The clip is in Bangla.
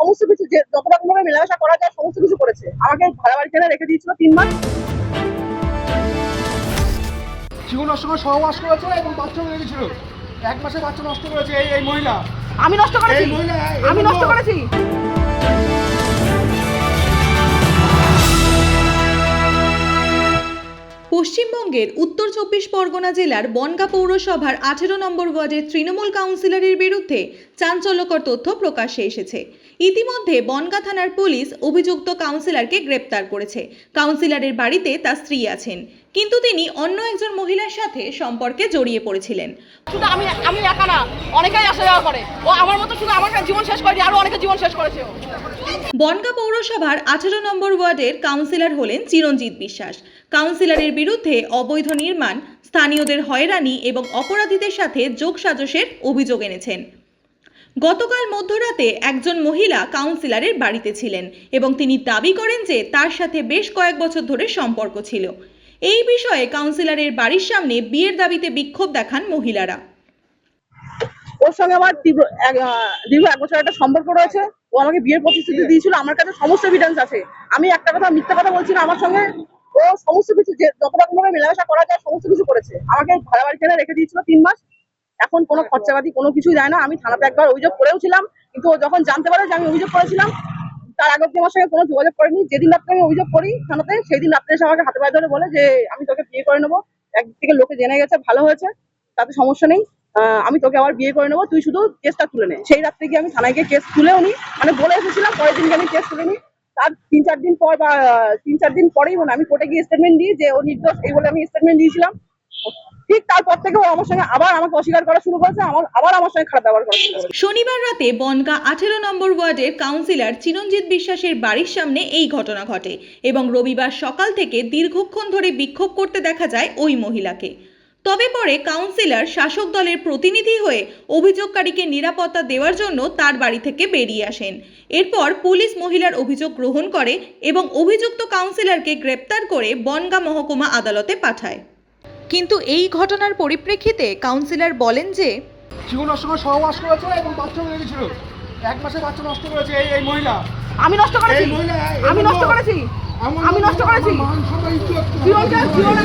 সমস্ত কিছু যে যত রকম ভাবে মেলামেশা করা যায় সমস্ত কিছু করেছে। আমাকে ভাড়া বাড়ি কেনা রেখে দিয়েছিল তিন মাস। জীবন নষ্ট করে সহবাস করেছে এবং বাচ্চা মেরে গেছিল। এক মাসে বাচ্চা নষ্ট করেছে এই এই মহিলা। আমি নষ্ট করেছি। আমি নষ্ট করেছি। পশ্চিমবঙ্গের উত্তর চব্বিশ পরগনা জেলার বনগা পৌরসভার আঠেরো নম্বর ওয়ার্ডের তৃণমূল কাউন্সিলরের বিরুদ্ধে চাঞ্চল্যকর তথ্য প্রকাশ্যে এসেছে। ইতিমধ্যে বনগা থানার পুলিশ অভিযুক্ত কাউন্সিলরকে গ্রেপ্তার করেছে। কাউন্সিলরের বাড়িতে তার স্ত্রী আছেন। কিন্তু তিনি অন্য একজন মহিলার সাথে সম্পর্কে জড়িয়ে পড়েছিলেন। শুধু আমি আমি একা না অনেকেই আসা যাওয়া করে। ও আমার মতো শুধু আমার জীবন শেষ করেনি আরও অনেকে জীবন শেষ করেছে বনগা পৌরসভার আঠেরো নম্বর ওয়ার্ডের কাউন্সিলর হলেন চিরঞ্জিত বিশ্বাস। কাউন্সিলরের বিরুদ্ধে অবৈধ নির্মাণ স্থানীয়দের হয়রানি এবং অপরাধীদের সাথে যোগসাজশের অভিযোগ এনেছেন। গতকাল মধ্যরাতে একজন মহিলা কাউন্সিলরের বাড়িতে ছিলেন এবং তিনি দাবি করেন যে তার সাথে বেশ কয়েক বছর ধরে সম্পর্ক ছিল। এই বিষয়ে কাউন্সিলরের বাড়ির সামনে বিয়ের দাবিতে বিক্ষোভ দেখান মহিলারা। ওর সঙ্গে আমার তীব্র দীর্ঘ এক বছর একটা সম্পর্ক রয়েছে। ও আমাকে বিয়ের প্রতিশ্রুতি দিয়েছিল। আমার কাছে সমস্ত এভিডেন্স আছে। আমি একটা কথা মিথ্যা কথা বলছি না, আমার সঙ্গে। ও সমস্ত কিছু যে যত রকম ভাবে মেলামেশা করা যায়, সমস্ত কিছু করেছে। আমাকে ভাড়া বাড়ি টেনে রেখে দিয়েছিল তিন মাস। এখন কোনো খরচাপাতি কোনো কিছুই দেয় না। আমি থানাতে একবার অভিযোগ করেও ছিলাম কিন্তু ও যখন জানতে পারে যে আমি অভিযোগ করেছিলাম তার আগে অব্দি আমার সঙ্গে কোনো যোগাযোগ করেনি। যেদিন রাত্রে আমি অভিযোগ করি থানাতে সেই দিন রাত্রে এসে আমাকে হাতে পায়ে ধরে বলে যে, আমি তোকে বিয়ে করে নেব। একদিক থেকে লোকে জেনে গেছে, ভালো হয়েছে, তাতে সমস্যা নেই। আমি তোকে আবার বিয়ে করে নেব। তুই শুধু কেসটা তুলে নে। সেই রাত্রে গিয়ে আমি থানায় গিয়ে কেস তুলেও নি। মানে বলে এসেছিলাম, পরের দিনকে আমি কেস তুলে নি। তার তিন চার দিন পর বা তিন চার দিন পরেই মানে আমি কোর্টে গিয়ে স্টেটমেন্ট দিই যে, ও নির্দোষ, এই বলে আমি স্টেটমেন্ট দিয়েছিলাম। ঠিক তারপর থেকে ও আমার সঙ্গে আবার আমাকে অস্বীকার করা শুরু করেছে, আমার আবার আমার সঙ্গে খারাপ ব্যবহার করা শনিবার রাতে বনগা আঠেরো নম্বর ওয়ার্ডের কাউন্সিলর বিশ্বাসের বাড়ির সামনে এই ঘটনা ঘটে এবং রবিবার সকাল থেকে দীর্ঘক্ষণ ধরে বিক্ষোভ করতে দেখা যায় ওই মহিলাকে। তবে পরে কাউন্সিলর শাসক দলের প্রতিনিধি হয়ে অভিযোগকারীকে নিরাপত্তা দেওয়ার জন্য তার বাড়ি থেকে বেরিয়ে আসেন। এরপর পুলিশ মহিলার অভিযোগ গ্রহণ করে এবং অভিযুক্ত কাউন্সিলরকে গ্রেপ্তার করে বনগা মহকুমা আদালতে পাঠায়। কিন্তু এই ঘটনার পরিপ্রেক্ষিতে কাউন্সিলর বলেন যে জীবন নষ্ট করে সহবাস করেছে এবং বাচ্চা মেরে গেছিল। এক মাসে বাচ্চা নষ্ট করেছে এই এই মহিলা। আমি নষ্ট করেছি। আমি নষ্ট করেছি। আমি নষ্ট করেছি। জীবনটা জীবনে